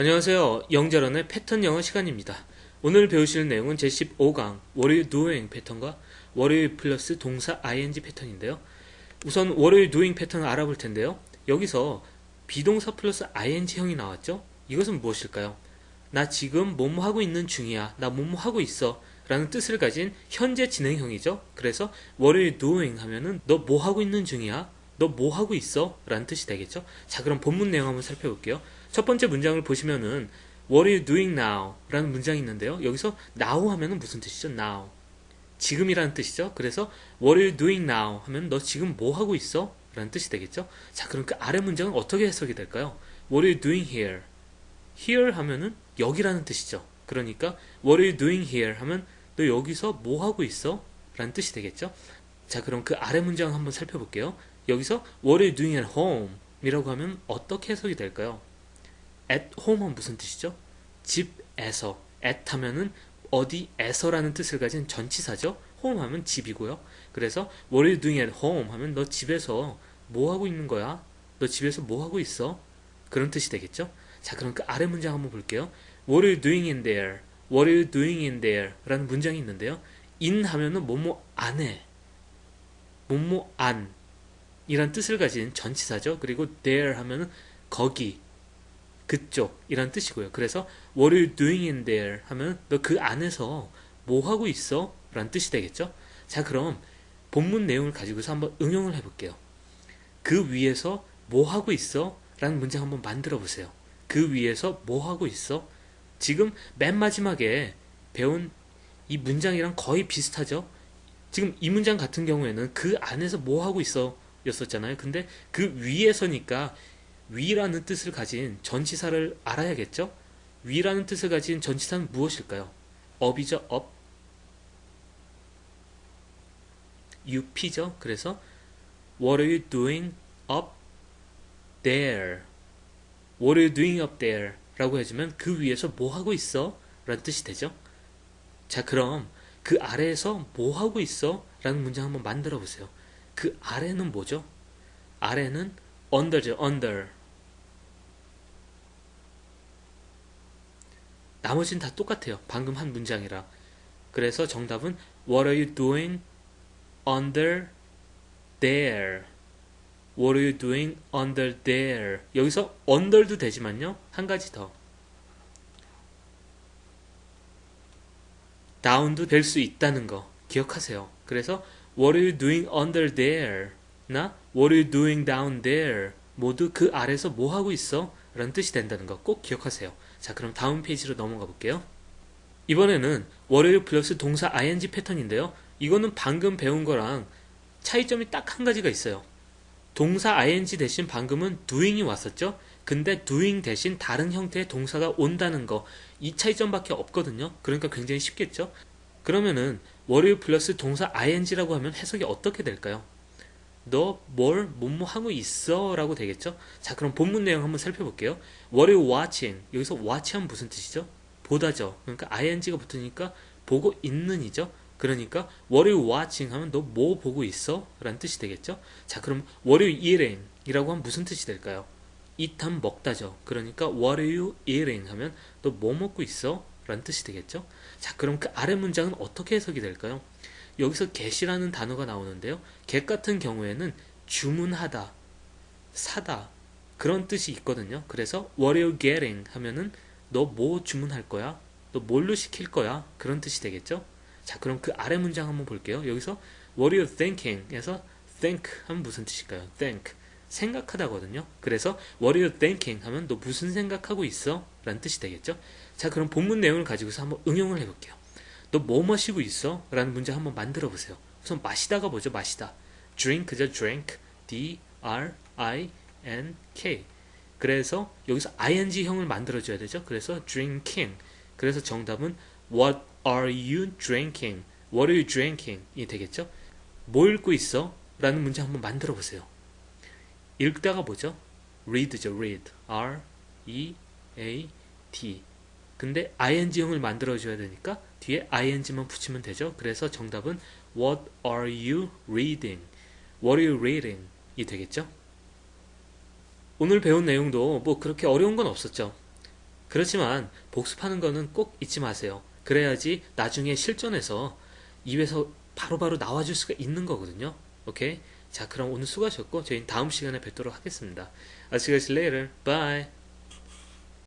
안녕하세요. 영자론의 패턴 영어 시간입니다. 오늘 배우실 내용은 제15강 What are you doing 패턴과 you 플러스 동사 ing 패턴인데요. 우선 you doing 패턴을 알아볼 텐데요. 여기서 비동사 플러스 ing형이 나왔죠? 이것은 무엇일까요? 나 지금 뭐뭐 하고 있는 중이야. 나 뭐뭐 하고 있어. 라는 뜻을 가진 현재 진행형이죠. 그래서 you doing 하면은 너 뭐 하고 있는 중이야? 너 뭐 하고 있어? 라는 뜻이 되겠죠. 자 그럼 본문 내용 한번 살펴볼게요. 첫 번째 문장을 보시면은 What are you doing now? 라는 문장이 있는데요. 여기서 now 하면은 무슨 뜻이죠? now. 지금이라는 뜻이죠. 그래서 What are you doing now? 하면 너 지금 뭐 하고 있어? 라는 뜻이 되겠죠. 자, 그럼 그 아래 문장은 어떻게 해석이 될까요? What are you doing here? here 하면은 여기라는 뜻이죠. 그러니까 What are you doing here? 하면 너 여기서 뭐 하고 있어? 라는 뜻이 되겠죠. 자, 그럼 그 아래 문장 한번 살펴볼게요. 여기서 What are you doing at home? 이라고 하면 어떻게 해석이 될까요? at home은 무슨 뜻이죠? 집에서 at 하면은 어디에서라는 뜻을 가진 전치사죠. home 하면 집이고요. 그래서 what are you doing at home 하면 너 집에서 뭐 하고 있는 거야? 너 집에서 뭐 하고 있어? 그런 뜻이 되겠죠. 자, 그럼 그 아래 문장 한번 볼게요. What are you doing in there? What are you doing in there? 라는 문장이 있는데요. in 하면은 뭐뭐 안에 뭐뭐 안 이란 뜻을 가진 전치사죠. 그리고 there 하면은 거기 그쪽 이란 뜻이고요. 그래서 what are you doing in there 하면 너 그 안에서 뭐 하고 있어? 라는 뜻이 되겠죠. 자 그럼 본문 내용을 가지고서 한번 응용을 해볼게요. 그 위에서 뭐 하고 있어? 라는 문장 한번 만들어 보세요. 그 위에서 뭐 하고 있어? 지금 맨 마지막에 배운 이 문장이랑 거의 비슷하죠? 지금 이 문장 같은 경우에는 그 안에서 뭐 하고 있어? 였었잖아요. 근데 그 위에서니까 위라는 뜻을 가진 전치사를 알아야겠죠? 위라는 뜻을 가진 전치사는 무엇일까요? 업이죠, 업. up죠. 그래서 What are you doing up there? What are you doing up there? 라고 해주면 그 위에서 뭐 하고 있어? 라는 뜻이 되죠. 자, 그럼 그 아래에서 뭐 하고 있어? 라는 문장 한번 만들어 보세요. 그 아래는 뭐죠? 아래는 under죠, under. 나머지는 다 똑같아요. 방금 한 문장이라. 그래서 정답은 What are you doing under there? What are you doing under there? 여기서 under도 되지만요. 한 가지 더. down도 될 수 있다는 거 기억하세요. 그래서 What are you doing under there? 나 What are you doing down there? 모두 그 아래서 뭐 하고 있어? 라는 뜻이 된다는 거 꼭 기억하세요. 자, 그럼 다음 페이지로 넘어가 볼게요. 이번에는 you 플러스 동사 ing 패턴인데요. 이거는 방금 배운 거랑 차이점이 딱 한 가지가 있어요. 동사 ing 대신 방금은 doing이 왔었죠? 근데 doing 대신 다른 형태의 동사가 온다는 거, 이 차이점밖에 없거든요. 그러니까 굉장히 쉽겠죠? 그러면은 you 플러스 동사 ing라고 하면 해석이 어떻게 될까요? 너 뭘 뭐뭐 하고 있어? 라고 되겠죠? 자, 그럼 본문 내용 한번 살펴볼게요. What are you watching? 여기서 watch 하면 무슨 뜻이죠? 보다죠. 그러니까 ing가 붙으니까 보고 있는이죠. 그러니까 what are you watching 하면 너 뭐 보고 있어? 라는 뜻이 되겠죠. 자 그럼 what are you eating? 이라고 하면 무슨 뜻이 될까요? eat 하면 먹다죠. 그러니까 what are you eating? 하면 너 뭐 먹고 있어? 라는 뜻이 되겠죠. 자 그럼 그 아래 문장은 어떻게 해석이 될까요? 여기서 get이라는 단어가 나오는데요. get 같은 경우에는 주문하다, 사다 그런 뜻이 있거든요. 그래서 what are you getting? 하면은 너 뭐 주문할 거야? 너 뭘로 시킬 거야? 그런 뜻이 되겠죠. 자, 그럼 그 아래 문장 한번 볼게요. 여기서 what are you thinking? 에서 think 하면 무슨 뜻일까요? think. 생각하다거든요. 그래서 what are you thinking? 하면 너 무슨 생각하고 있어? 라는 뜻이 되겠죠. 자, 그럼 본문 내용을 가지고서 한번 응용을 해볼게요. 너 뭐 마시고 있어? 라는 문장 한번 만들어 보세요. 우선 마시다가 뭐죠? 마시다. drink죠, drink. D-R-I-N-K. 그래서 여기서 ing형을 만들어줘야 되죠. 그래서 drinking. 그래서 정답은 what are you drinking? What are you drinking? 이 되겠죠? 뭐 읽고 있어? 라는 문제 한번 만들어 보세요. 읽다가 뭐죠? read죠, read. R, E, A, D. 근데 ing형을 만들어 줘야 되니까 뒤에 ing만 붙이면 되죠. 그래서 정답은 What are you reading? What are you reading? 이 되겠죠? 오늘 배운 내용도 뭐 그렇게 어려운 건 없었죠. 그렇지만 복습하는 거는 꼭 잊지 마세요. 그래야지 나중에 실전에서 입에서 바로바로 나와줄 수가 있는 거거든요. 오케이? 자, 그럼 오늘 수고하셨고 저희는 다음 시간에 뵙도록 하겠습니다. Later. Bye.